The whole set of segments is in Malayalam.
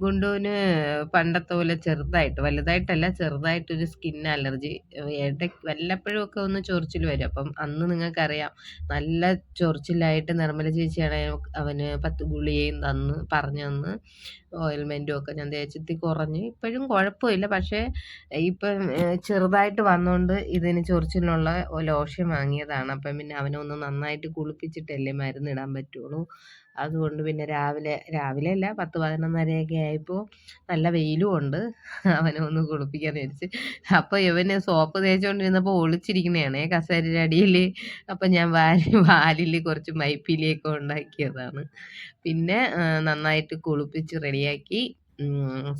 ഗുണ്ടുവിന് പണ്ടത്തെ പോലെ ചെറുതായിട്ട് വലുതായിട്ടല്ല ചെറുതായിട്ടൊരു സ്കിൻ അലർജി ഇടയ്ക്ക് വല്ലപ്പോഴും ഒക്കെ ഒന്ന് ചൊറിച്ചിൽ വരും. അപ്പം അന്ന് നിങ്ങൾക്കറിയാം നല്ല ചൊറിച്ചിലായിട്ട് നിർമ്മല ചേച്ചിയാണ് അവന് പത്ത് ഗുളികയും തന്ന് പറഞ്ഞു തന്ന് ഓയിൽമെന്റും ഒക്കെ ഞാൻ തേച്ചെത്തി കുറഞ്ഞ്. ഇപ്പോഴും കുഴപ്പമില്ല. പക്ഷേ ഇപ്പം ചെറുതായിട്ട് വന്നുകൊണ്ട് ഇതിന് ചൊറിച്ചിലുള്ള ലോഷൻ വാങ്ങിയതാണ്. അപ്പം പിന്നെ അവനെ ഒന്ന് നന്നായിട്ട് കുളിപ്പിച്ചിട്ടല്ലേ മരുന്നിടാൻ പറ്റുള്ളൂ. അതുകൊണ്ട് പിന്നെ രാവിലെ രാവിലെ അല്ല പത്ത് പതിനൊന്നരയൊക്കെ ആയപ്പോൾ നല്ല വെയിലും ഉണ്ട്. അവനെ ഒന്ന് കുളിപ്പിക്കാൻ വിചാരിച്ച്. അപ്പോൾ ഇവന് സോപ്പ് തേച്ചുകൊണ്ടിരുന്നപ്പോൾ ഒളിച്ചിരിക്കുന്നതാണ്. കസേരയുടെ അടിയിൽ അപ്പം ഞാൻ വാലി വാലിൽ കുറച്ച് മൈപ്പിലിയൊക്കെ ഉണ്ടാക്കിയതാണ്. പിന്നെ നന്നായിട്ട് കുളിപ്പിച്ച് റെഡിയാക്കി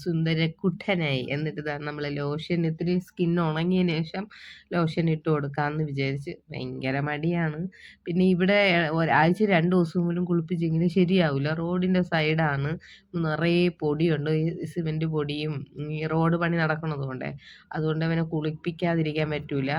സുന്ദരക്കുട്ടനായി. എന്നിട്ട് ദാ നമ്മൾ ലോഷൻ ഇത്തിരി സ്കിൻ ഉണങ്ങിയതിന് ശേഷം ലോഷൻ ഇട്ട് കൊടുക്കാമെന്ന് വിചാരിച്ച് ഭയങ്കര മടിയാണ്. പിന്നെ ഇവിടെ ഒരാഴ്ച രണ്ട് ദിവസം പോലും കുളിപ്പിച്ചെങ്കിലും ശരിയാവില്ല റോഡിന്റെ സൈഡാണ്. നിറയെ പൊടിയുണ്ട്. ഈ സിമെന്റ് പൊടിയും ഈ റോഡ് പണി നടക്കുന്നത് കൊണ്ടേ. അതുകൊണ്ട് അവനെ കുളിപ്പിക്കാതിരിക്കാൻ പറ്റൂല.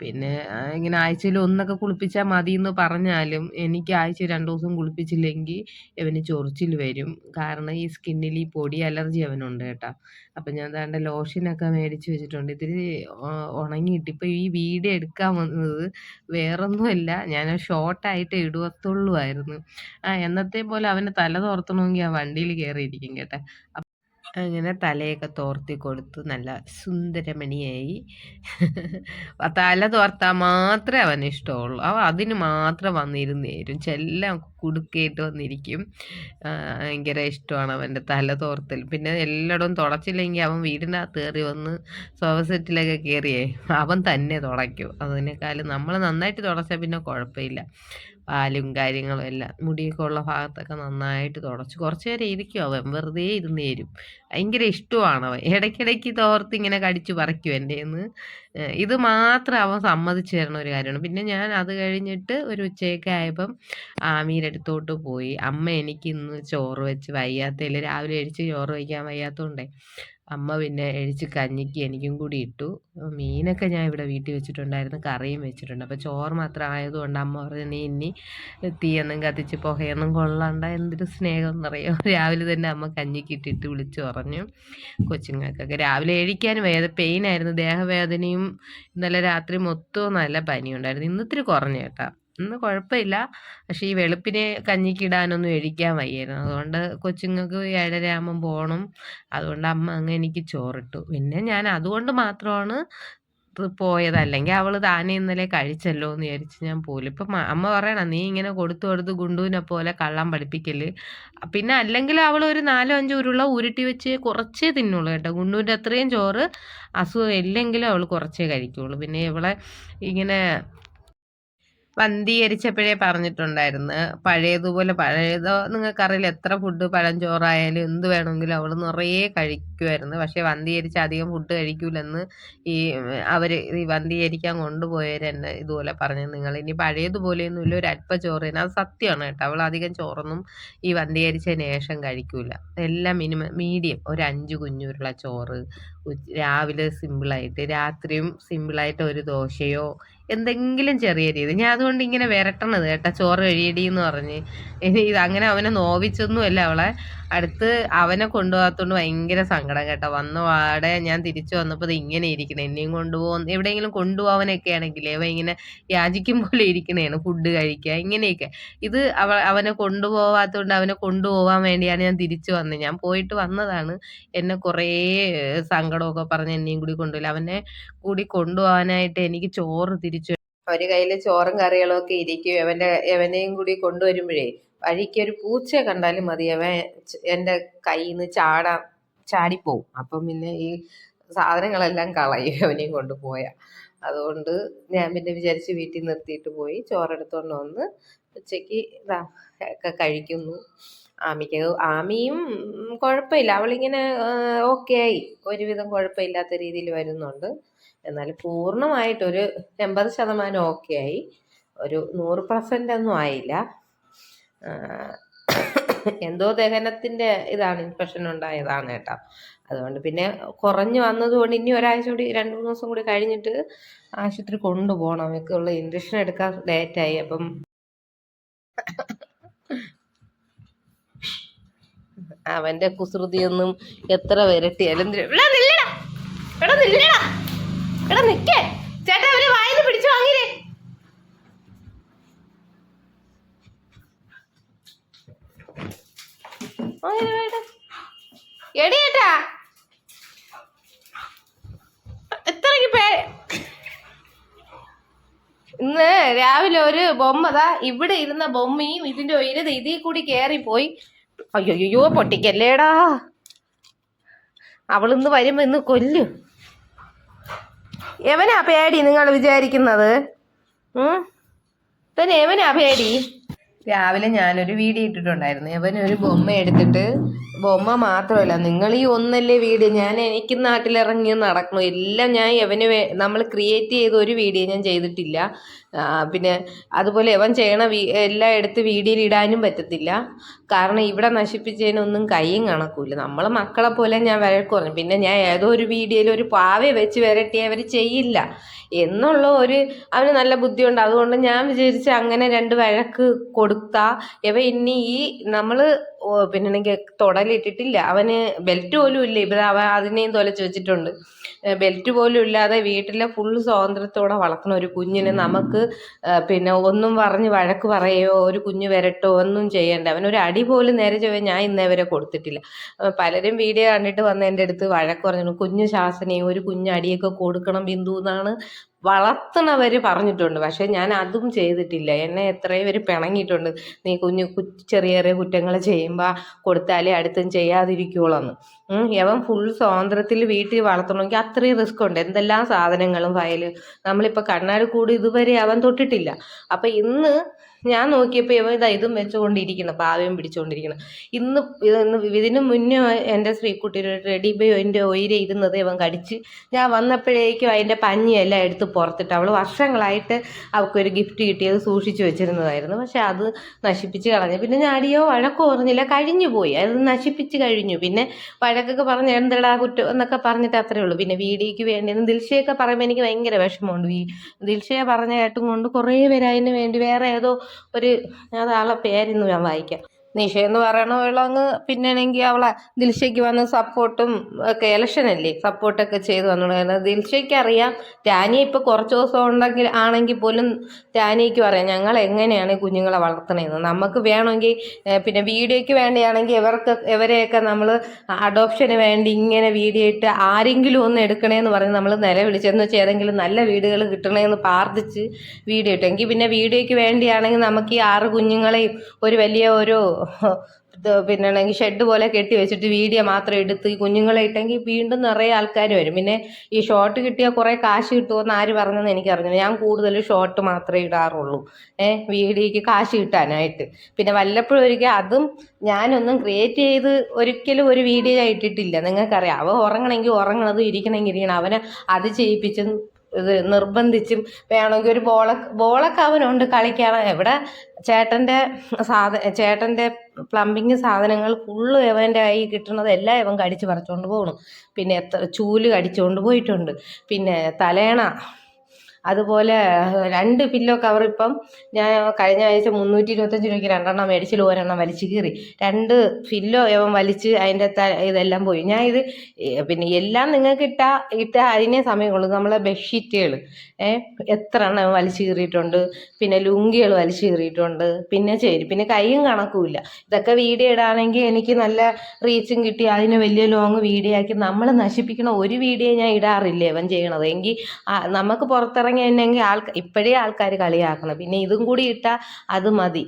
പിന്നെ ഇങ്ങനെ ആഴ്ചയിൽ ഒന്നൊക്കെ കുളിപ്പിച്ചാൽ മതി എന്ന് പറഞ്ഞാലും എനിക്ക് ആഴ്ച രണ്ട് ദിവസം കുളിപ്പിച്ചില്ലെങ്കിൽ ഇവന് ചൊറിച്ചിൽ വരും. കാരണം ഈ സ്കിന്നിൽ ഈ പൊടി അലർജി അവനുണ്ട് കേട്ടോ. അപ്പം ഞാൻ താണ്ട ലോഷനൊക്കെ മേടിച്ച് വെച്ചിട്ടുണ്ട്. ഇത്തിരി ഉണങ്ങിയിട്ട്. ഇപ്പം ഈ വീഡിയോ എടുക്കാൻ വന്നത് വേറൊന്നുമല്ല. ഞാൻ ഷോർട്ടായിട്ട് ഇടുവത്തുള്ളൂ ആയിരുന്നു. ആ എന്നത്തെ പോലെ അവന് തല തോർത്തണമെങ്കിൽ ആ വണ്ടിയിൽ കയറിയിരിക്കും കേട്ടോ. അങ്ങനെ തലയൊക്കെ തോർത്തി കൊടുത്ത് നല്ല സുന്ദരമണിയായി. തല തോർത്താൽ മാത്രമേ അവന് ഇഷ്ടമുള്ളൂ. അവ അതിന് മാത്രം വന്നിരുന്ന് തരും. ചെല്ലാം കുടുക്കയിട്ട് വന്നിരിക്കും. ഭയങ്കര ഇഷ്ടമാണ് അവന്റെ തല തോർത്തൽ. പിന്നെ എല്ലായിടവും തുടച്ചില്ലെങ്കിൽ അവൻ വീടിനകത്ത് കയറി വന്ന് സോഫ സെറ്റിലൊക്കെ കയറിയേ അവൻ തന്നെ തുടയ്ക്കും. അതിനേക്കാളും നമ്മൾ നന്നായിട്ട് തുടച്ചാൽ പിന്നെ കുഴപ്പമില്ല. പാലും കാര്യങ്ങളും എല്ലാം മുടിയൊക്കെ ഉള്ള ഭാഗത്തൊക്കെ നന്നായിട്ട് തുടച്ച്. കുറച്ച് നേരം ഇരിക്കും അവൻ. വെറുതെ ഇരുന്ന് തരും. ഭയങ്കര ഇഷ്ടമാണ് അവൻ. ഇടയ്ക്കിടയ്ക്ക് തോർത്ത് ഇങ്ങനെ കടിച്ച് പറിക്കും എന്റെ എന്ന് ഇത് മാത്രം അവൻ സമ്മതിച്ചു തരണ ഒരു കാര്യമാണ്. പിന്നെ ഞാൻ അത് കഴിഞ്ഞിട്ട് ഒരു ഉച്ചയൊക്കെ ആയപ്പം ആമീരടുത്തോട്ട് പോയി. അമ്മ എനിക്ക് ഇന്ന് ചോറ് വെച്ച് വയ്യാത്തതിൽ രാവിലെ അടിച്ച് ചോറ് വയ്ക്കാൻ വയ്യാത്തതുകൊണ്ടേ അമ്മ പിന്നെ എഴിച്ച് കഞ്ഞിക്ക് എനിക്കും കൂടി ഇട്ടു. മീനൊക്കെ ഞാൻ ഇവിടെ വീട്ടിൽ വെച്ചിട്ടുണ്ടായിരുന്നു കറിയും വെച്ചിട്ടുണ്ട്. അപ്പോൾ ചോറ് മാത്രം ആയതുകൊണ്ട് അമ്മ പറഞ്ഞു നീ ഇനി തീയൊന്നും കത്തിച്ച് പുകയൊന്നും കൊള്ളണ്ട എന്തൊരു സ്നേഹം എന്നറിയോ? രാവിലെ തന്നെ അമ്മ കഞ്ഞിക്ക് ഇട്ടിട്ട് വിളിച്ചു പറഞ്ഞു. കൊച്ചുങ്ങൾക്കൊക്കെ രാവിലെ എഴിക്കാൻ വേദ പെയിനായിരുന്നു. ദേഹവേദനയും ഇന്നലെ രാത്രി മൊത്തവും നല്ല പനിയുണ്ടായിരുന്നു. ഇന്നിത്തിരി കുറഞ്ഞു കേട്ടോ. ഇന്ന് കുഴപ്പമില്ല. പക്ഷെ ഈ വെളുപ്പിന് കഞ്ഞിക്കിടാനൊന്നും എഴിക്കാൻ വയ്യായിരുന്നു. അതുകൊണ്ട് കൊച്ചുങ്ങൾക്ക് ഏഴര ആകുമ്പം പോകണം അതുകൊണ്ട് അമ്മ അങ്ങ് എനിക്ക് ചോറിട്ടു. പിന്നെ ഞാൻ അതുകൊണ്ട് മാത്രമാണ് പോയത്. അല്ലെങ്കിൽ അവൾ താനെ ഇന്നലെ കഴിച്ചല്ലോ എന്ന് വിചാരിച്ച് ഞാൻ പോലും ഇപ്പം അമ്മ പറയണം നീ ഇങ്ങനെ കൊടുത്തു കൊടുത്ത് ഗുണ്ടുവിനെ പോലെ കള്ളം പഠിപ്പിക്കൽ. പിന്നെ അല്ലെങ്കിൽ അവൾ ഒരു നാലോ അഞ്ചോ ഉരുള ഉരുട്ടി വെച്ച് കുറച്ചേ തിന്നുള്ളൂ കേട്ടോ. ഗുണ്ടുവിന്റെ അത്രയും ചോറ് അസുഖം ഇല്ലെങ്കിലും അവൾ കുറച്ചേ കഴിക്കുള്ളൂ. പിന്നെ ഇവളെ ഇങ്ങനെ വന്ധീകരിച്ചപ്പോഴേ പറഞ്ഞിട്ടുണ്ടായിരുന്നു. പഴയതുപോലെ പഴയതോ നിങ്ങൾക്കറിയില്ല എത്ര ഫുഡ് പഴഞ്ചോറായാലും എന്ത് വേണമെങ്കിലും അവൾ നിറയെ കഴിക്കുമായിരുന്നു. പക്ഷേ വന്ധീകരിച്ച് അധികം ഫുഡ് കഴിക്കൂലെന്ന് ഈ അവർ ഈ വന്ധീകരിക്കാൻ കൊണ്ടുപോയവർ എന്നെ ഇതുപോലെ പറഞ്ഞു. നിങ്ങൾ ഇനി പഴയതുപോലെയൊന്നുമില്ല ഒരു അല്പ ചോറ് തന്നെ അത് സത്യമാണ് കേട്ടോ. അവൾ അധികം ചോറൊന്നും ഈ വന്ധീകരിച്ചതിന് ശേഷം കഴിക്കൂല. എല്ലാം മിനിമം മീഡിയം ഒരു അഞ്ച് കുഞ്ഞുരുള്ള ചോറ് രാവിലെ സിമ്പിളായിട്ട് രാത്രിയും സിമ്പിളായിട്ട് ഒരു ദോശയോ എന്തെങ്കിലും ചെറിയ രീതി. ഞാൻ അതുകൊണ്ട് ഇങ്ങനെ വിരട്ടണത് കേട്ടോ. ചോറ് കഴിയടി എന്ന് പറഞ്ഞ് ഇത് അങ്ങനെ അവനെ നോവിച്ചൊന്നുമല്ല അവളെ. അടുത്ത് അവനെ കൊണ്ടുപോകാത്തോണ്ട് ഭയങ്കര സങ്കടം കേട്ടോ. വന്ന പാടെ ഞാൻ തിരിച്ചു വന്നപ്പോൾ ഇത് ഇങ്ങനെ ഇരിക്കണം. എന്നെയും കൊണ്ടുപോകും. എവിടെയെങ്കിലും കൊണ്ടുപോകാനൊക്കെ ആണെങ്കിൽ അവ ഇങ്ങനെ യാചിക്കും പോലെ ഇരിക്കണേണ്. ഫുഡ് കഴിക്കുക ഇങ്ങനെയൊക്കെ. ഇത് അവ അവനെ കൊണ്ടുപോകാത്തതുകൊണ്ട് അവനെ കൊണ്ടുപോകാൻ വേണ്ടിയാണ് ഞാൻ തിരിച്ചു വന്നത്. ഞാൻ പോയിട്ട് വന്നതാണ്. എന്നെ കുറേ സങ്കടമൊക്കെ പറഞ്ഞ് എന്നെയും കൂടി കൊണ്ടുപോയില്ല അവനെ കൂടി കൊണ്ടുപോകാനായിട്ട് എനിക്ക് ചോറ് തിരിച്ചു ഒരു കയ്യിൽ ചോറും കറികളും ഒക്കെ ഇരിക്കും അവന്റെ അവനെയും കൂടി കൊണ്ടുവരുമ്പോഴേ വഴിക്ക് ഒരു പൂച്ചയെ കണ്ടാലും മതി. അവൻ എന്റെ കയ്യിൽ നിന്ന് ചാടാൻ ചാടിപ്പോവും. അപ്പം പിന്നെ ഈ സാധനങ്ങളെല്ലാം കളയും അവനെയും കൊണ്ടുപോയ അതുകൊണ്ട് ഞാൻ പിന്നെ വിചാരിച്ച് വീട്ടിൽ നിർത്തിയിട്ട് പോയി ചോറെടുത്തോണ്ട് വന്ന് ഉച്ചയ്ക്ക് ഇതാ ഒക്കെ കഴിക്കുന്നു. ആമിക്ക് ആമിയും കുഴപ്പമില്ല. അവളിങ്ങനെ ഓക്കെ ആയി. ഒരുവിധം കുഴപ്പമില്ലാത്ത രീതിയിൽ വരുന്നുണ്ട്. എന്നാൽ പൂർണമായിട്ടൊരു എൺപത് ശതമാനം ഓക്കെ ആയി. ഒരു നൂറ് പെർസെന്റ് ഒന്നും ആയില്ല. എന്തോ ദഹനത്തിന്റെ ഇതാണ് ഇൻഫെക്ഷൻ ഉണ്ടായതാണ് കേട്ടോ. അതുകൊണ്ട് പിന്നെ കുറഞ്ഞു വന്നതുകൊണ്ട് ഇനി ഒരാഴ്ച കൂടി രണ്ട് മൂന്ന് ദിവസം കൂടി കഴിഞ്ഞിട്ട് ആശുപത്രി കൊണ്ടുപോകണം. അവയ്ക്കുള്ള ഇൻജക്ഷൻ എടുക്കാൻ ലേറ്റായി അപ്പം അവന്റെ കുസൃതിയൊന്നും എത്ര വരട്ടിയാലും. എടാ നിക്കേ. ചേട്ടാ അവർ വായിന്ന് പിടിച്ചു വാങ്ങിരേ എടിയേട്ടാ എത്രക്ക് പേ ഇന്ന് രാവിലെ ഒരു ബൊമ്മ ഇവിടെ ഇരുന്ന ബൊമ്മയും ഇതിന്റെ ഉയരത് ഇതിൽ കൂടി പോയി അയ്യോ പൊട്ടിക്കല്ലേടാ. അവളിന്ന് വരുമ്പോ ഇന്ന് കൊല്ലും. എവനാ പേടി നിങ്ങൾ വിചാരിക്കുന്നത്? തന്നെ എവനാ പേടി? രാവിലെ ഞാനൊരു വീഡിയോ ഇട്ടിട്ടുണ്ടായിരുന്നു. എവനൊരു ബൊമ്മ എടുത്തിട്ട് ബൊമ്മ മാത്രമല്ല നിങ്ങൾ ഈ ഒന്നല്ലേ വീഡിയോ ഞാൻ എനിക്ക് നാട്ടിലിറങ്ങി നടക്കണം എല്ലാം ഞാൻ എവന് നമ്മൾ ക്രിയേറ്റ് ചെയ്ത ഒരു വീഡിയോ ഞാൻ ചെയ്തിട്ടില്ല. പിന്നെ അതുപോലെ എവൻ ചെയ്യണ എല്ലാം എടുത്ത് വീഡിയോയിൽ ഇടാനും പറ്റത്തില്ല. കാരണം ഇവിടെ നശിപ്പിച്ചതിനൊന്നും കൈയും കണക്കൂല നമ്മളെ മക്കളെ പോലെ ഞാൻ വഴക്ക് പറഞ്ഞു പിന്നെ ഞാൻ ഏതോ ഒരു വീഡിയോയിൽ ഒരു പാവയെ വെച്ച് വരട്ടി അവർ ചെയ്യില്ല. എന്നുള്ള ഒരു അവന് നല്ല ബുദ്ധിയുണ്ട്. അതുകൊണ്ട് ഞാൻ വിചാരിച്ച അങ്ങനെ രണ്ട് വഴക്ക് കൊടുത്താൽ ഇവ ഇനി ഈ നമ്മൾ പിന്നെ തൊടലിട്ടിട്ടില്ല. അവന് ബെൽറ്റ് പോലും ഇല്ല. ഇവിടെ അവ അതിനെയും തൊലച്ച് വെച്ചിട്ടുണ്ട് ബെൽറ്റ് പോലും ഇല്ലാതെ വീട്ടിലെ ഫുൾ സ്വാതന്ത്ര്യത്തോടെ വളർത്തുന്ന ഒരു കുഞ്ഞിനെ നമുക്ക് പിന്നെ ഒന്നും പറഞ്ഞ് വഴക്ക് പറയുകയോ ഒരു കുഞ്ഞ് വരട്ടോ? ഒന്നും ചെയ്യണ്ട. അവനൊരു അടി പോലും നേരെ ചോദിച്ചാൽ ഞാൻ ഇന്നേ വരെ കൊടുത്തിട്ടില്ല. പലരും വീഡിയോ കണ്ടിട്ട് വന്ന് എന്റെ അടുത്ത് വഴക്ക് പറഞ്ഞു കുഞ്ഞു ശാസനയും ഒരു കുഞ്ഞ് അടിയൊക്കെ കൊടുക്കണം ബിന്ദു എന്നാണ് വളർത്തണവർ പറഞ്ഞിട്ടുണ്ട്. പക്ഷേ ഞാൻ അതും ചെയ്തിട്ടില്ല. എന്നെ എത്രയും പേര് പിണങ്ങിയിട്ടുണ്ട്. നീ കുഞ്ഞു ചെറിയ ചെറിയ കുറ്റങ്ങൾ ചെയ്യുമ്പോൾ കൊടുത്താലേ അടുത്തും ചെയ്യാതിരിക്കുള്ളൂ ഉം, യവൻ ഫുൾ സ്വാതന്ത്ര്യത്തിൽ വീട്ടിൽ വളർത്തണമെങ്കിൽ അത്രയും റിസ്ക് ഉണ്ട്. എന്തെല്ലാം സാധനങ്ങളും ഫയൽ നമ്മളിപ്പോൾ കണ്ണാടി കൂടി ഇതുവരെ അവൻ തൊട്ടിട്ടില്ല. അപ്പം ഇന്ന് ഞാൻ നോക്കിയപ്പോൾ ഇവൻ ഇതാ ഇതും വെച്ചുകൊണ്ടിരിക്കുന്നു പാവയും പിടിച്ചുകൊണ്ടിരിക്കുന്നു. ഇന്ന് ഇന്ന് ഇതിന് മുന്നേ എന്റെ ശ്രീക്കുട്ടിയുടെ റെഡി ബൈ എന്റെ ഒയിരെ ഇരുന്നത് ഇവൻ കടിച്ച്. ഞാൻ വന്നപ്പോഴേക്കും അതിന്റെ പഞ്ഞിയെല്ലാം എടുത്ത് പുറത്തിട്ട്. അവൾ വർഷങ്ങളായിട്ട് അവൾക്കൊരു ഗിഫ്റ്റ് കിട്ടിയത് സൂക്ഷിച്ചു വെച്ചിരുന്നതായിരുന്നു. പക്ഷെ അത് നശിപ്പിച്ച് കളഞ്ഞു. പിന്നെ ഞാൻ അടിയോ വഴക്കോ പറഞ്ഞില്ല കഴിഞ്ഞു പോയി. അത് നശിപ്പിച്ച് കഴിഞ്ഞു. പിന്നെ വഴക്കൊക്കെ പറഞ്ഞ് എന്തെടാ കുറ്റം എന്നൊക്കെ പറഞ്ഞിട്ട് അത്രേ ഉള്ളൂ. പിന്നെ വീഡിയോയ്ക്ക് വേണ്ടി ദിൽഷയൊക്കെ പറയുമ്പോൾ എനിക്ക് ഭയങ്കര വിഷമമുണ്ട്. ഈ ദിൽഷയെ പറഞ്ഞ കേട്ടും കൊണ്ട് കുറേ പേര് അതിന് വേണ്ടി വേറെ ഏതോ ഒരു അതാളെ പേരിന്ന് ഞാൻ വായിക്കാം. നിഷ എന്ന് പറയണ അങ്ങ് പിന്നെയാണെങ്കിൽ അവളെ ദിൽഷയ്ക്ക് വന്ന് സപ്പോർട്ടും ഒക്കെ ഇലക്ഷനല്ലേ സപ്പോർട്ടൊക്കെ ചെയ്തു വന്നു ദിൽഷയ്ക്ക് അറിയാം ടാനിയ ഇപ്പോൾ കുറച്ച് ദിവസം ഉണ്ടെങ്കിൽ ആണെങ്കിൽ പോലും രാനിക്ക് അറിയാം ഞങ്ങൾ എങ്ങനെയാണ് കുഞ്ഞുങ്ങളെ വളർത്തണേന്ന് നമുക്ക് വേണമെങ്കിൽ പിന്നെ വീഡിയോയ്ക്ക് വേണ്ടിയാണെങ്കിൽ ഇവർക്ക് ഇവരെയൊക്കെ നമ്മൾ അഡോപ്ഷന് വേണ്ടി ഇങ്ങനെ വീഡിയോ ഇട്ട് ആരെങ്കിലും ഒന്ന് എടുക്കണേന്ന് പറഞ്ഞ് നമ്മൾ നിലവിളിച്ചെന്ന് വെച്ചാൽ ഏതെങ്കിലും നല്ല വീടുകൾ കിട്ടണേന്ന് പ്രാർത്ഥിച്ച് വീഡിയോ ഇട്ടു. എങ്കിൽ പിന്നെ വീഡിയോയ്ക്ക് വേണ്ടിയാണെങ്കിൽ നമുക്ക് ഈ ആറ് കുഞ്ഞുങ്ങളെയും ഒരു വലിയ ഒരു പിന്നെ ആണെങ്കിൽ ഷെഡ് പോലെ കെട്ടി വെച്ചിട്ട് വീഡിയോ മാത്രം എടുത്ത് ഈ കുഞ്ഞുങ്ങളെ ഇട്ടെങ്കിൽ വീണ്ടും നിറയെ ആൾക്കാർ വരും. പിന്നെ ഈ ഷോർട്ട് കിട്ടിയാൽ കുറേ കാശ് കിട്ടുമെന്ന് ആര് പറഞ്ഞെന്ന് എനിക്കറിഞ്ഞു ഞാൻ കൂടുതൽ ഷോർട്ട് മാത്രമേ ഇടാറുള്ളൂ. ഏഹ് വീഡിയോയ്ക്ക് കാശ് കിട്ടാനായിട്ട്. പിന്നെ വല്ലപ്പോഴും ഒരിക്കൽ അതും ഞാനൊന്നും ക്രിയേറ്റ് ചെയ്ത് ഒരിക്കലും ഒരു വീഡിയോ ഇട്ടിട്ടില്ല. നിങ്ങൾക്കറിയാം. അവ ഉറങ്ങണമെങ്കിൽ ഉറങ്ങണതും ഇരിക്കണമെങ്കിൽ ഇരിക്കണം. അവനെ അത് ചെയ്യിപ്പിച്ചും ഇത് നിർബന്ധിച്ചും വേണമെങ്കിൽ ഒരു ബോള ബോളൊക്കെ അവനുണ്ട് കളിക്കാൻ. എവിടെ ചേട്ടന്റെ സാധ ചേട്ടന്റെ പ്ലംബിങ് സാധനങ്ങൾ ഫുള്ള് ഇവന്റെ കിട്ടുന്നത് എല്ലാം ഇവൻ കടിച്ച് പറിച്ചുകൊണ്ട് പോകണം പിന്നെ എത്ര ചൂൽ കടിച്ചുകൊണ്ട് പോയിട്ടുണ്ട്. പിന്നെ തലേണ അതുപോലെ രണ്ട് പില്ലോ കവർ ഇപ്പം ഞാൻ കഴിഞ്ഞ ആഴ്ച മുന്നൂറ്റി ഇരുപത്തഞ്ച് രൂപയ്ക്ക് രണ്ടെണ്ണം മേടിച്ചിൽ ഒരെണ്ണം വലിച്ചു കീറി. രണ്ട് പില്ലോ ഇവൻ വലിച്ച് അതിന്റെ ഇതെല്ലാം പോയി. ഞാൻ ഇത് പിന്നെ എല്ലാം നിങ്ങൾക്ക് ഇട്ടാ ഇട്ടാൽ അതിനെ സമയമുള്ളൂ. നമ്മളെ ബെഡ്ഷീറ്റുകൾ എത്ര എണ്ണം വലിച്ചു കീറിയിട്ടുണ്ട്. പിന്നെ ലുങ്കികൾ വലിച്ചു കീറിയിട്ടുണ്ട്. പിന്നെ ചേരി പിന്നെ കൈയും കണക്കുമില്ല. ഇതൊക്കെ വീഡിയോ ഇടാണെങ്കിൽ എനിക്ക് നല്ല റീച്ചും കിട്ടി. അതിന് വലിയ ലോങ് വീഡിയോ ആക്കി. നമ്മൾ നശിപ്പിക്കണ ഒരു വീഡിയോ ഞാൻ ഇടാറില്ല ഇവൻ ചെയ്യണത്. എങ്കിൽ നമുക്ക് പുറത്തിറങ്ങി തന്നെങ്കിൽ ആൾക്കാർ ഇപ്പോഴേ ആൾക്കാർ കളിയാക്കണം. പിന്നെ ഇതും കൂടി ഇട്ടാൽ അത് മതി.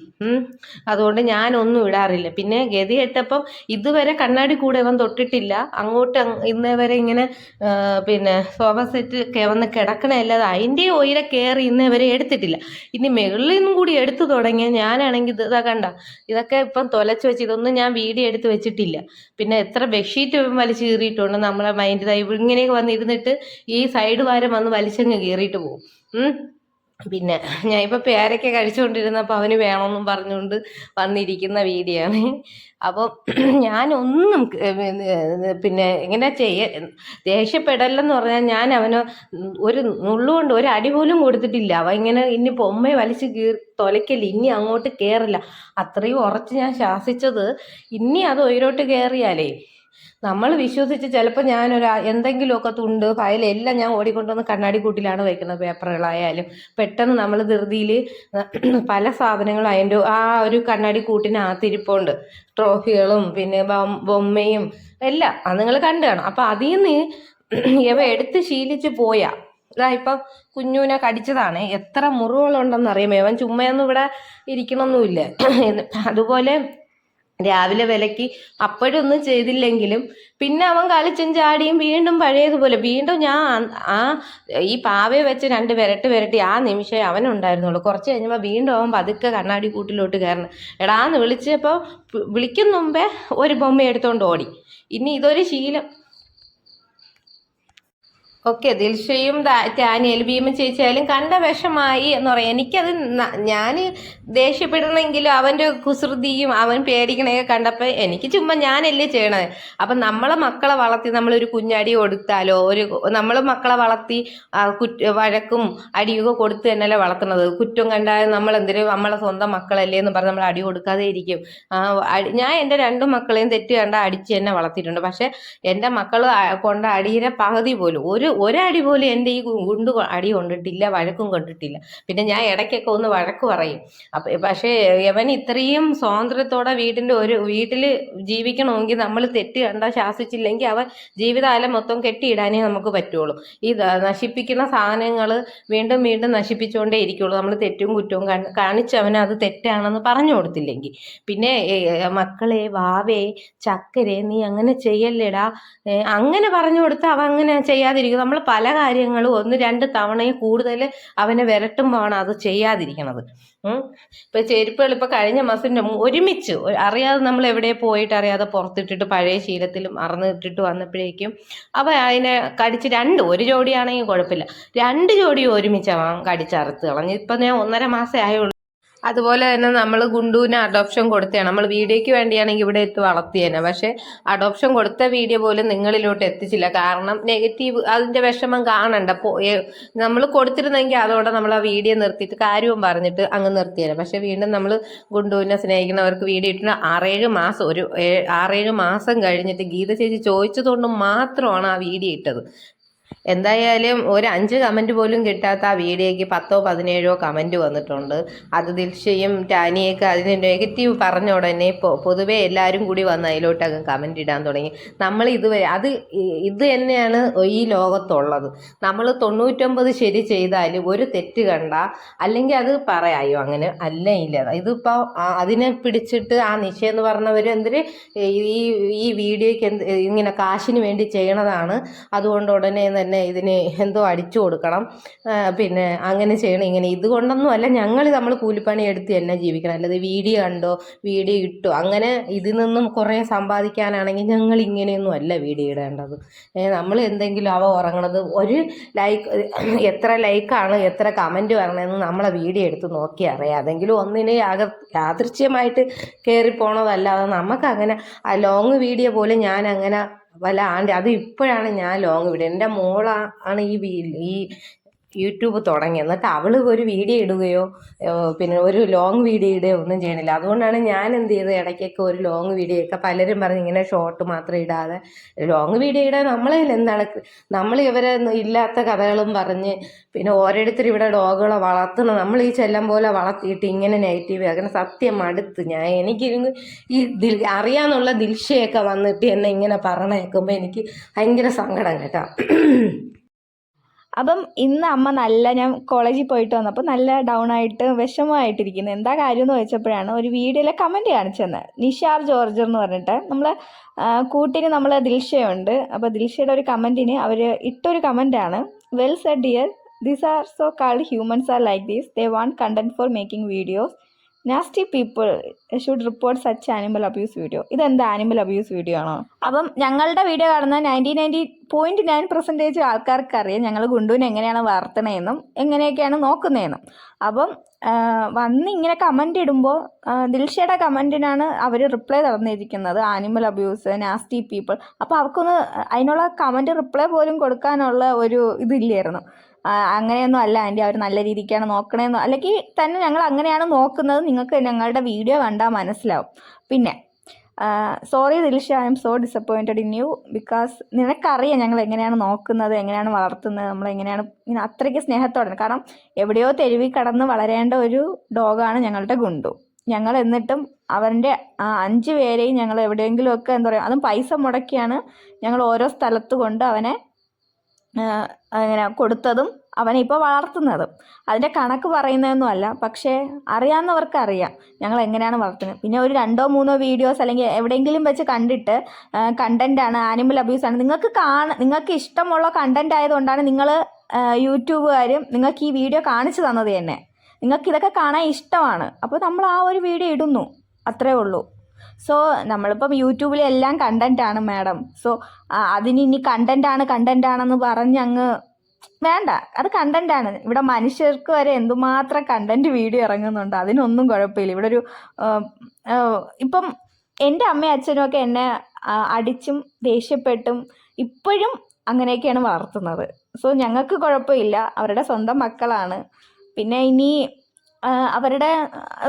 അതുകൊണ്ട് ഞാനൊന്നും ഇടാറില്ല. പിന്നെ ഗതി ഇട്ടപ്പം ഇതുവരെ കണ്ണാടി കൂടെ അവൻ തൊട്ടിട്ടില്ല. അങ്ങോട്ട് അങ് ഇന്നേ വരെ ഇങ്ങനെ പിന്നെ സോഫ സെറ്റ് വന്ന് കിടക്കണല്ലാതെ അതിന്റെ ഉയര കയറി ഇന്നേ വരെ എടുത്തിട്ടില്ല. ഇനി മുകളിൽ നിന്നും കൂടി എടുത്തു തുടങ്ങിയ ഞാനാണെങ്കിൽ ഇത് കണ്ട ഇതൊക്കെ ഇപ്പം തൊലച്ച് വെച്ച് ഇതൊന്നും ഞാൻ വീഡിയോ എടുത്ത് വെച്ചിട്ടില്ല. പിന്നെ എത്ര ബെഡ്ഷീറ്റ് വലിച്ചു കീറിയിട്ടുണ്ട് നമ്മളെ മൈൻഡ് ഇങ്ങനെയൊക്കെ വന്നിരുന്നിട്ട് ഈ സൈഡ് വാരം വന്ന് വലിച്ചങ്ങ് കീറിയിട്ട് പോകും. പിന്നെ ഞാൻ ഇപ്പോൾ പേരയ്ക്ക കഴിച്ചുകൊണ്ടിരുന്നപ്പോൾ അവന് വേണമെന്നും പറഞ്ഞുകൊണ്ട് വന്നിരിക്കുന്ന വീഡിയോ ആണ് അപ്പോൾ ഞാനൊന്നും പിന്നെ എങ്ങനെ ചെയ്യ ദേഷ്യപ്പെടല്ലെന്ന് പറഞ്ഞാൽ ഞാൻ അവന് ഒരു നുള്ളുകൊണ്ട് ഒരു അടി പോലും കൊടുത്തിട്ടില്ല. അവ ഇങ്ങനെ ഇനി പൊമ്മ വലിച്ച് കീർ തൊലയ്ക്കല്ല ഇനി അങ്ങോട്ട് കയറില്ല അത്രയും ഉറച്ച് ഞാൻ ശാസിച്ചത് ഇനി അത് ഉയരോട്ട് കയറിയാലേ നമ്മൾ വിശ്വസിച്ച് ചിലപ്പോൾ ഞാനൊരു എന്തെങ്കിലുമൊക്കെ തുണ്ട് ഫയലെല്ലാം ഞാൻ ഓടിക്കൊണ്ടുവന്ന് കണ്ണാടി കൂട്ടിലാണ് വയ്ക്കുന്നത് പേപ്പറുകളായാലും. പെട്ടെന്ന് നമ്മൾ ധൃതിയിൽ പല സാധനങ്ങളും അതിന്റെ ആ ഒരു കണ്ണാടി കൂട്ടിനകത്തിരിപ്പുണ്ട്. ട്രോഫികളും പിന്നെ ബൊമ്മയും എല്ലാം അത് നിങ്ങൾ കണ്ടു കാണും. അപ്പം അതിൽ നിന്ന് ഇവ എടുത്ത് ശീലിച്ച് പോയാ. ഇതാ ഇപ്പം കുഞ്ഞുവിനെ കടിച്ചതാണ്. എത്ര മുറിവുകളുണ്ടെന്ന് അറിയാമോ? അവൻ ചുമ്മയൊന്നും ഇവിടെ ഇരിക്കണമൊന്നുമില്ല അതുപോലെ രാവിലെ വിലക്ക് അപ്പോഴൊന്നും ചെയ്തില്ലെങ്കിലും പിന്നെ അവൻ കളിച്ചും ചാടിയും വീണ്ടും പഴയതുപോലെ. വീണ്ടും ഞാൻ ആ ഈ പാവയെ വെച്ച് രണ്ട് വിരട്ട് വിരട്ടി ആ നിമിഷമേ അവനുണ്ടായിരുന്നുള്ളൂ കുറച്ച് കഴിഞ്ഞപ്പോൾ വീണ്ടും അവൻ പതുക്കെ കണ്ണാടി കൂട്ടിലോട്ട് കയറണം. എടാന്ന് വിളിച്ചപ്പോൾ വിളിക്കും മുമ്പേ ഒരു ബൊമ്മ എടുത്തോണ്ട് ഓടി. ഇനി ഇതൊരു ശീലം. ഓക്കെ ദിൽഷയും ടാനിയൽ ഭീമ ചേച്ചിയായാലും കണ്ട വിഷമായി എന്ന് പറയാം. എനിക്കത് ഞാൻ ദേഷ്യപ്പെടണമെങ്കിലും അവന്റെ കുസൃതിയും അവൻ പേടിക്കണയൊക്കെ കണ്ടപ്പോൾ എനിക്ക് ചുമ്മാ ഞാനല്ലേ ചെയ്യണത്. അപ്പം നമ്മളെ മക്കളെ വളർത്തി നമ്മളൊരു കുഞ്ഞടി കൊടുത്താലോ ഒരു നമ്മൾ മക്കളെ വളർത്തി വഴക്കും അടിയൊക്കെ കൊടുത്ത് തന്നെയല്ലേ വളർത്തുന്നത്. കുറ്റം കണ്ടാൽ നമ്മൾ എന്തിനും നമ്മളെ സ്വന്തം മക്കളല്ലേ എന്ന് പറഞ്ഞ് നമ്മൾ അടി കൊടുക്കാതെ ഇരിക്കും. ഞാൻ എന്റെ രണ്ട് മക്കളെയും തെറ്റ് കണ്ട അടിച്ച് തന്നെ വളർത്തിയിട്ടുണ്ട്. പക്ഷേ എന്റെ മക്കൾ കൊണ്ട അടിയുടെ പകുതി പോലും ഒരു ഒരടി പോലും എന്റെ ഈ ഗുണ്ട് അടി കൊണ്ടിട്ടില്ല വഴക്കും കൊണ്ടിട്ടില്ല. പിന്നെ ഞാൻ ഇടയ്ക്കൊക്കെ ഒന്ന് വഴക്ക് പറയും. പക്ഷേ യവൻ ഇത്രയും സ്വാതന്ത്ര്യത്തോടെ വീടിന്റെ ഒരു വീട്ടിൽ ജീവിക്കണമെങ്കിൽ നമ്മൾ തെറ്റ് കണ്ടാൽ ശാസിച്ചില്ലെങ്കിൽ അവൻ ജീവിതകാലം മൊത്തം കെട്ടിയിടാനേ നമുക്ക് പറ്റുള്ളൂ. ഈ നശിപ്പിക്കുന്ന സാധനങ്ങൾ വീണ്ടും വീണ്ടും നശിപ്പിച്ചുകൊണ്ടേ ഇരിക്കുള്ളൂ. നമ്മൾ തെറ്റും കുറ്റവും കാണ് കാണിച്ച് അവന് അത് തെറ്റാണെന്ന് പറഞ്ഞു കൊടുത്തില്ലെങ്കിൽ. പിന്നെ മക്കളെ വാവേ ചക്കരെ നീ അങ്ങനെ ചെയ്യല്ലേടാ. അങ്ങനെ പറഞ്ഞു കൊടുത്താൽ അവ അങ്ങനെ ചെയ്യാതിരിക്കും. നമ്മൾ പല കാര്യങ്ങളും ഒന്ന് രണ്ട് തവണയും കൂടുതൽ അവനെ വിരട്ടുമ്പോഴാണ് അത് ചെയ്യാതിരിക്കണത്. ഇപ്പൊ ചെരുപ്പുകൾ ഇപ്പൊ കഴിഞ്ഞ മാസം ഒരുമിച്ച് അറിയാതെ നമ്മൾ എവിടെ പോയിട്ട് അറിയാതെ പുറത്തിട്ടിട്ട് പഴയ ശീലത്തിലും മറന്നിട്ടിട്ട് വന്നപ്പോഴേക്കും അവ അതിനെ കടിച്ച് രണ്ട് ഒരു ജോഡിയാണെങ്കിൽ കുഴപ്പമില്ല. രണ്ട് ജോഡി ഒരുമിച്ച് അവൻ കടിച്ചറുത്ത് കളഞ്ഞു. ഇപ്പൊ ഞാൻ ഒന്നര മാസമേ ആയുള്ളൂ. അതുപോലെ തന്നെ നമ്മൾ ഗുണ്ടുവിന് അഡോപ്ഷൻ കൊടുത്തതാണ് നമ്മൾ വീഡിയോയ്ക്ക് വേണ്ടിയാണെങ്കിൽ ഇവിടെ എത്തി വളർത്തിയേനെ. പക്ഷേ അഡോപ്ഷൻ കൊടുത്ത വീഡിയോ പോലും നിങ്ങളിലോട്ട് എത്തിച്ചില്ല. കാരണം നെഗറ്റീവ് അതിന്റെ വിഷമം കാണണ്ട. നമ്മൾ കൊടുത്തിരുന്നെങ്കിൽ അതോടെ നമ്മൾ ആ വീഡിയോ നിർത്തിയിട്ട് കാര്യവും പറഞ്ഞിട്ട് അങ്ങ് നിർത്തിയേനെ. പക്ഷേ വീണ്ടും നമ്മൾ ഗുണ്ടുവിനെ സ്നേഹിക്കുന്നവർക്ക് വീഡിയോ ഇട്ടിട്ട് ആറേഴ് മാസം ഒരു ആറേഴ് മാസം കഴിഞ്ഞിട്ട് ഗീത ചേച്ചി ചോദിച്ചതുകൊണ്ട് മാത്രമാണ് ആ വീഡിയോ ഇട്ടത്. എന്തായാലും ഒരു അഞ്ച് കമന്റ് പോലും കിട്ടാത്ത ആ വീഡിയോയ്ക്ക് പത്തോ പതിനേഴോ കമന്റ് വന്നിട്ടുണ്ട്. അത് ദിൽഷയും ടാനിയൊക്കെ അതിന് നെഗറ്റീവ് പറഞ്ഞ ഉടനെ പൊതുവേ എല്ലാവരും കൂടി വന്ന് അതിലോട്ടൊക്കെ കമന്റ് ഇടാൻ തുടങ്ങി. നമ്മൾ ഇതുവരെ അത് ഇത് തന്നെയാണ് ഈ ലോകത്തുള്ളത്. നമ്മൾ തൊണ്ണൂറ്റൊമ്പത് ശരി ചെയ്താൽ ഒരു തെറ്റ് കണ്ട അല്ലെങ്കിൽ അത് പറയായോ അങ്ങനെ അല്ല ഇല്ല. ഇതിപ്പോൾ അതിനെ പിടിച്ചിട്ട് ആ നിശ എന്ന് പറഞ്ഞവർ എന്തിന് ഈ ഈ വീഡിയോയ്ക്ക് എന്ത് ഇങ്ങനെ കാശിന് വേണ്ടി ചെയ്യണതാണ്. അതുകൊണ്ട് ഉടനെ തന്നെ ഇതിന് എന്തോ അടിച്ചു കൊടുക്കണം. പിന്നെ അങ്ങനെ ചെയ്യണം ഇങ്ങനെ. ഇതുകൊണ്ടൊന്നും അല്ല ഞങ്ങൾ നമ്മൾ കൂലിപ്പണി എടുത്ത് തന്നെ ജീവിക്കണം. അല്ലാതെ വീഡിയോ കണ്ടോ വീഡിയോ ഇട്ടോ അങ്ങനെ ഇതിൽ നിന്നും കുറേ സമ്പാദിക്കാനാണെങ്കിൽ ഞങ്ങൾ ഇങ്ങനെയൊന്നും അല്ല വീഡിയോ ഇടേണ്ടത്. നമ്മൾ എന്തെങ്കിലും അവ ഉറങ്ങണത് ഒരു ലൈക്ക് എത്ര ലൈക്കാണ് എത്ര കമന്റ് വരണമെന്ന് നമ്മളെ വീഡിയോ എടുത്ത് നോക്കി അറിയാം. അതെങ്കിലും ഒന്നിനെ യാഗ യാദൃശ്യമായിട്ട് കയറി പോണതല്ലാതെ നമുക്കങ്ങനെ ആ ലോങ് വീഡിയോ പോലെ ഞാൻ അങ്ങനെ വല്ല ആണ്ട് അത് ഇപ്പോഴാണ് ഞാൻ ലോങ് വീഡിയോ. എന്റെ മോളാ ആണ് ഈ ഈ യൂട്യൂബ് തുടങ്ങി. എന്നിട്ട് അവൾ ഒരു വീഡിയോ ഇടുകയോ പിന്നെ ഒരു ലോങ് വീഡിയോ ഇടുകയോ ഒന്നും ചെയ്യണില്ല. അതുകൊണ്ടാണ് ഞാൻ എന്ത് ചെയ്തത്? ഇടയ്ക്കൊക്കെ ഒരു ലോങ് വീഡിയോ ഒക്കെ പലരും പറഞ്ഞ് ഇങ്ങനെ ഷോർട്ട് മാത്രം ഇടാതെ. ലോങ് വീഡിയോ ഇടാൻ നമ്മളെ എന്താണ്? നമ്മൾ ഇവരെ ഇല്ലാത്ത കഥകളും പറഞ്ഞ് പിന്നെ ഓരോരുത്തർ ഇവിടെ ഡോഗുകളെ വളർത്തണം നമ്മൾ ഈ ചെല്ലം പോലെ വളർത്തിയിട്ട് ഇങ്ങനെ നെഗറ്റീവ് അങ്ങനെ സത്യം അടുത്ത് ഞാൻ എനിക്ക് ഈ ദിൽ അറിയാന്നുള്ള ദിൽഷയൊക്കെ വന്നിട്ട് എന്നെ ഇങ്ങനെ പറഞ്ഞേക്കുമ്പോൾ എനിക്ക് ഭയങ്കര സങ്കടം കേട്ടോ. അപ്പം ഇന്ന് അമ്മ നല്ല ഞാൻ കോളേജിൽ പോയിട്ട് വന്നപ്പോൾ നല്ല ഡൗൺ ആയിട്ട് വിഷമമായിട്ടിരിക്കുന്നു. എന്താ കാര്യം എന്ന് ചോദിച്ചപ്പോഴാണ് ഒരു വീഡിയോയിലെ കമന്റ് കാണിച്ചെന്ന്. നിഷാർ ജോർജർ എന്ന് പറഞ്ഞിട്ട് നമ്മൾ കൂട്ടിന് നമ്മൾ ദിൽഷയുണ്ട്. അപ്പോൾ ദിൽഷയുടെ ഒരു കമന്റിന് അവർ ഇട്ടൊരു കമന്റാണ് well said dear these are so called humans are like these they want content for making videos nasty people should report such animal abuse video ഇതെന്ത് ആനിമൽ അബ്യൂസ് വീഡിയോ ആണോ? അപ്പം ഞങ്ങളുടെ വീഡിയോ കാണുന്ന ninety ninety point nine percentage ആൾക്കാർക്ക് അറിയാം ഞങ്ങൾ ഗുണ്ടുവിനെ എങ്ങനെയാണ് വളർത്തണതെന്നും എങ്ങനെയൊക്കെയാണ് നോക്കുന്നതെന്നും അപ്പം വന്ന് ഇങ്ങനെ കമന്റ് ഇടുമ്പോൾ ദിൽഷയുടെ കമന്റിനാണ് അവർ റിപ്ലൈ തന്നിരിക്കുന്നത് ആനിമൽ അബ്യൂസ് നാസ്റ്റി പീപ്പിൾ അപ്പോൾ അവർക്കൊന്ന് അതിനുള്ള കമന്റ് റിപ്ലൈ പോലും കൊടുക്കാനുള്ള ഒരു ഇതില്ലായിരുന്നു. അങ്ങനെയൊന്നും അല്ല. ആന്റി അവർ നല്ല രീതിക്കാണ് നോക്കണേന്നോ. അല്ലെങ്കിൽ തന്നെ ഞങ്ങൾ അങ്ങനെയാണ് നോക്കുന്നത്. നിങ്ങൾക്ക് ഞങ്ങളുടെ വീഡിയോ കണ്ടാൽ മനസ്സിലാവും. പിന്നെ sorry Dilsha I'm so disappointed in you because നിനക്കറിയാം ഞങ്ങൾ എങ്ങനെയാണ് നോക്കുന്നത് എങ്ങനെയാണ് വളർത്തുന്നത് നമ്മൾ എങ്ങനെയാണ് ഇങ്ങനെ അത്രയ്ക്ക് സ്നേഹത്തോടെ കാരണം എവിടെയോ തെരുവിൽ കടന്ന് വളരേണ്ട ഒരു ഡോഗാണ് ഞങ്ങളുടെ ഗുണ്ടു. ഞങ്ങൾ എന്നിട്ടും അവന്റെ അഞ്ച് പേരെയും ഞങ്ങൾ എവിടെയെങ്കിലുമൊക്കെ എന്താ പറയുക അതും പൈസ മുടക്കിയാണ് ഞങ്ങൾ ഓരോ സ്ഥലത്ത് കൊണ്ട് അവനെ അങ്ങനെ കൊടുത്തതും അവനെ ഇപ്പോൾ വളർത്തുന്നതും. അതിന്റെ കണക്ക് പറയുന്നതൊന്നും അല്ല. പക്ഷേ അറിയാവുന്നവർക്ക് അറിയാം ഞങ്ങൾ എങ്ങനെയാണ് വളർത്തുന്നത്. പിന്നെ ഒരു രണ്ടോ മൂന്നോ വീഡിയോസ് അല്ലെങ്കിൽ എവിടെയെങ്കിലും വെച്ച് കണ്ടിട്ട് കണ്ടന്റാണ് ആനിമൽ അബ്യൂസ് ആണ്. നിങ്ങൾക്ക് കാണ നിങ്ങൾക്ക് ഇഷ്ടമുള്ള കണ്ടന്റ് ആയതുകൊണ്ടാണ് നിങ്ങൾ യൂട്യൂബുകാരും നിങ്ങൾക്ക് ഈ വീഡിയോ കാണിച്ചു തന്നത് തന്നെ. നിങ്ങൾക്ക് ഇതൊക്കെ കാണാൻ ഇഷ്ടമാണ്. അപ്പോൾ നമ്മൾ ആ ഒരു വീഡിയോ ഇടുന്നു. അത്രേ ഉള്ളൂ. സോ നമ്മളിപ്പം യൂട്യൂബിലെല്ലാം എല്ലാം കണ്ടന്റാണ് മാഡം സോ അതിന് ഇനി കണ്ടന്റാണ് കണ്ടന്റാണെന്ന് പറഞ്ഞ് അങ്ങ് വേണ്ട. അത് കണ്ടന്റാണ് ഇവിടെ മനുഷ്യർക്ക് വരെ എന്തുമാത്രം കണ്ടന്റ് വീഡിയോ ഇറങ്ങുന്നുണ്ട് അതിനൊന്നും കുഴപ്പമില്ല. ഇവിടെ ഒരു ഇപ്പം എന്റെ അമ്മയും അച്ഛനും ഒക്കെ എന്നെ അടിച്ചും ദേഷ്യപ്പെട്ടും ഇപ്പോഴും അങ്ങനെയൊക്കെയാണ് വളർത്തുന്നത്. സോ ഞങ്ങൾക്ക് കുഴപ്പമില്ല. അവരുടെ സ്വന്തം മക്കളാണ്. പിന്നെ ഇനി അവരുടെ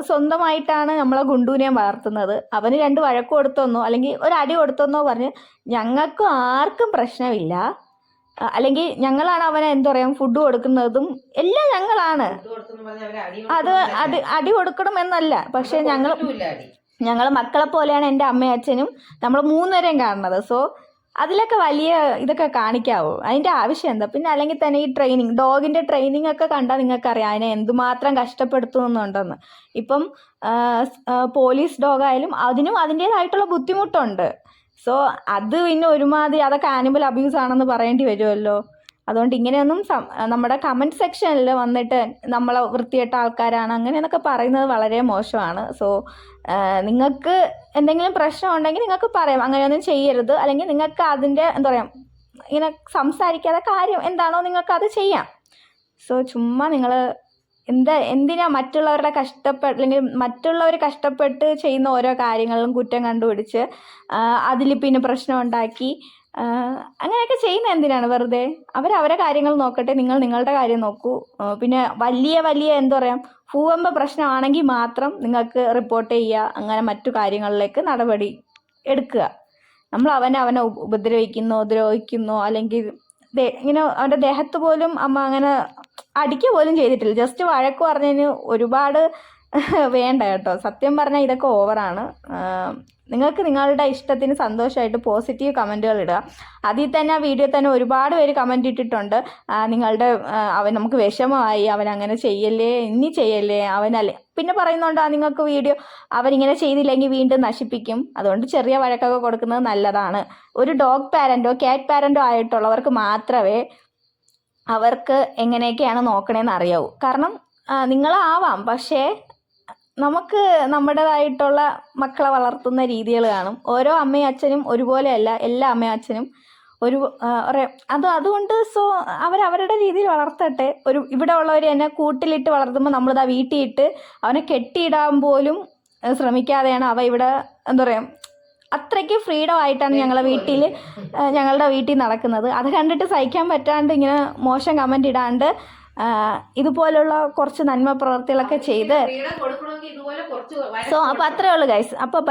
സ്വന്തമായിട്ടാണ് നമ്മളെ ഗുണ്ടുവിനെ വളർത്തുന്നത്. അവന് രണ്ട് വഴക്ക് കൊടുത്തെന്നോ അല്ലെങ്കിൽ ഒരു അടി കൊടുത്തെന്നോ പറഞ്ഞ് ഞങ്ങൾക്കും ആർക്കും പ്രശ്നമില്ല. അല്ലെങ്കിൽ ഞങ്ങളാണ് അവനെ എന്താ പറയുക ഫുഡ് കൊടുക്കുന്നതും എല്ലാം ഞങ്ങളാണ്. അത് അടി അടി കൊടുക്കണം എന്നല്ല. പക്ഷെ ഞങ്ങൾ ഞങ്ങൾ മക്കളെ പോലെയാണ് എന്റെ അമ്മയും അച്ഛനും. നമ്മൾ മൂന്നുപേരെയും കാണുന്നത്. സോ അതിലൊക്കെ വലിയ ഇതൊക്കെ കാണിക്കാവോ. അതിന്റെ ആവശ്യം എന്താ? പിന്നെ അല്ലെങ്കിൽ തന്നെ ഈ ട്രെയിനിങ് ഡോഗിന്റെ ട്രെയിനിങ് ഒക്കെ കണ്ടാൽ നിങ്ങൾക്കറിയാം അതിനെ എന്തുമാത്രം കഷ്ടപ്പെടുത്തുന്നുണ്ടെന്ന്. ഇപ്പം പോലീസ് ഡോഗായാലും അതിനും അതിന്റേതായിട്ടുള്ള ബുദ്ധിമുട്ടുണ്ട്. സോ അത് പിന്നെ ഒരുമാതിരി അതൊക്കെ ആനിമൽ അബ്യൂസ് ആണെന്ന് പറയേണ്ടി വരുമല്ലോ. അതുകൊണ്ട് ഇങ്ങനെയൊന്നും നമ്മുടെ കമന്റ് സെക്ഷനിൽ വന്നിട്ട് നമ്മളെ വൃത്തികെട്ട ആൾക്കാരാണ് അങ്ങനെയെന്നൊക്കെ പറയുന്നത് വളരെ മോശമാണ്. സോ നിങ്ങൾക്ക് എന്തെങ്കിലും പ്രശ്നം ഉണ്ടെങ്കിൽ നിങ്ങൾക്ക് പറയാം. അങ്ങനെയൊന്നും ചെയ്യരുത്. അല്ലെങ്കിൽ നിങ്ങൾക്ക് അതിന്റെ എന്താ പറയുക ഇങ്ങനെ സംസാരിക്കാതെ കാര്യം എന്താണോ നിങ്ങൾക്ക് അത് ചെയ്യാം. സോ ചുമ്മാ നിങ്ങൾ എന്താ എന്തിനാ മറ്റുള്ളവരുടെ കഷ്ടപ്പെട്ട് അല്ലെങ്കിൽ മറ്റുള്ളവർ കഷ്ടപ്പെട്ട് ചെയ്യുന്ന ഓരോ കാര്യങ്ങളിലും കുറ്റം കണ്ടുപിടിച്ച് അതിൽ പിന്നെ പ്രശ്നം ഉണ്ടാക്കി അങ്ങനെയൊക്കെ ചെയ്യുന്ന എന്തിനാണ് വെറുതെ? അവർ അവരെ കാര്യങ്ങൾ നോക്കട്ടെ നിങ്ങൾ നിങ്ങളുടെ കാര്യം നോക്കൂ. പിന്നെ വലിയ വലിയ എന്താ പറയുക ഭൂകമ്പ പ്രശ്നമാണെങ്കിൽ മാത്രം നിങ്ങൾക്ക് റിപ്പോർട്ട് ചെയ്യുക അങ്ങനെ മറ്റു കാര്യങ്ങളിലേക്ക് നടപടി എടുക്കുക. നമ്മൾ അവനെ അവനെ ഉപ- ഉപദ്രവിക്കുന്നോ ദ്രോഹിക്കുന്നോ അല്ലെങ്കിൽ ഇങ്ങനെ അവന്റെ ദേഹത്ത് പോലും അമ്മ അങ്ങനെ അടിക്കുക പോലും ചെയ്തിട്ടില്ല. ജസ്റ്റ് വഴക്ക് പറഞ്ഞതിന് ഒരുപാട് വേണ്ട കേട്ടോ. സത്യം പറഞ്ഞാൽ ഇതൊക്കെ ഓവറാണ് നിങ്ങൾക്ക് നിങ്ങളുടെ ഇഷ്ടത്തിന് സന്തോഷമായിട്ട് പോസിറ്റീവ് കമന്റുകൾ ഇടുക. അതിൽ തന്നെ ആ വീഡിയോ തന്നെ ഒരുപാട് പേര് കമന്റ് ഇട്ടിട്ടുണ്ട്. നിങ്ങളുടെ അവൻ നമുക്ക് വിഷമമായി അവൻ അങ്ങനെ ചെയ്യല്ലേ ഇനി ചെയ്യല്ലേ അവനല്ലേ പിന്നെ പറയുന്നുണ്ട് ആ നിങ്ങൾക്ക് വീഡിയോ അവനിങ്ങനെ ചെയ്തില്ലെങ്കിൽ വീണ്ടും നശിപ്പിക്കും. അതുകൊണ്ട് ചെറിയ വഴക്കൊക്കെ കൊടുക്കുന്നത് നല്ലതാണ്. ഒരു ഡോഗ് പാരന്റോ ക്യാറ്റ് പാരന്റോ ആയിട്ടുള്ളവർക്ക് മാത്രമേ അവർക്ക് എങ്ങനെയൊക്കെയാണ് നോക്കണേന്ന് അറിയാവൂ. കാരണം നിങ്ങളാവാം. പക്ഷേ നമുക്ക് നമ്മുടേതായിട്ടുള്ള മക്കളെ വളർത്തുന്ന രീതികൾ കാണും. ഓരോ അമ്മയും അച്ഛനും ഒരുപോലെയല്ല. എല്ലാ അമ്മയും അച്ഛനും ഒരു അത് അതുകൊണ്ട് സോ അവരവരുടെ രീതിയിൽ വളർത്തട്ടെ. ഒരു ഇവിടെ ഉള്ളവർ തന്നെ കൂട്ടിലിട്ട് വളർത്തുമ്പോൾ നമ്മളിതാ വീട്ടിയിട്ട് അവനെ കെട്ടിയിടാൻ പോലും ശ്രമിക്കാതെയാണ് അവ ഇവിടെ എന്താ പറയുക അത്രയ്ക്ക് ഫ്രീഡം ആയിട്ടാണ് ഞങ്ങളുടെ വീട്ടിൽ ഞങ്ങളുടെ വീട്ടിൽ നടക്കുന്നത്. അത് കണ്ടിട്ട് സഹിക്കാൻ പറ്റാണ്ട് ഇങ്ങനെ മോശം കമന്റ് ഇടാണ്ട് ഇതുപോലുള്ള കുറച്ച് നന്മ പ്രവർത്തികളൊക്കെ ചെയ്ത് സോ അപ്പോൾ അത്രേ ഉള്ളൂ ഗൈസ് അപ്പോൾ